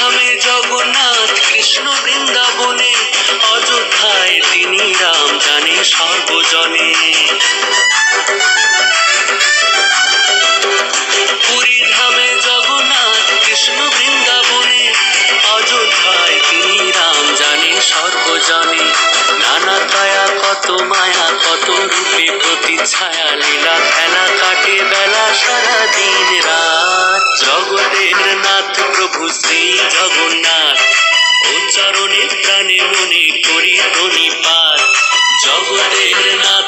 ধামে জগন্নাথ, কৃষ্ণ বৃন্দাবনে, অযোধ্যায় তিনি রাম জানে সর্বজনে। পুরী ধামে জগন্নাথ, কৃষ্ণ বৃন্দাবনে, অযোধ্যায় তিনি রাম জানে সর্বজনে। নানা দয়া, কত মায়া, কত রূপে প্রতি ছায়া, লীলা, খেলা কাটে, বেলা সারা শ্রী জগন্নাথ। উচ্চারণে প্রাণে মনে করি ধ্বনি পাঠ। জগতের না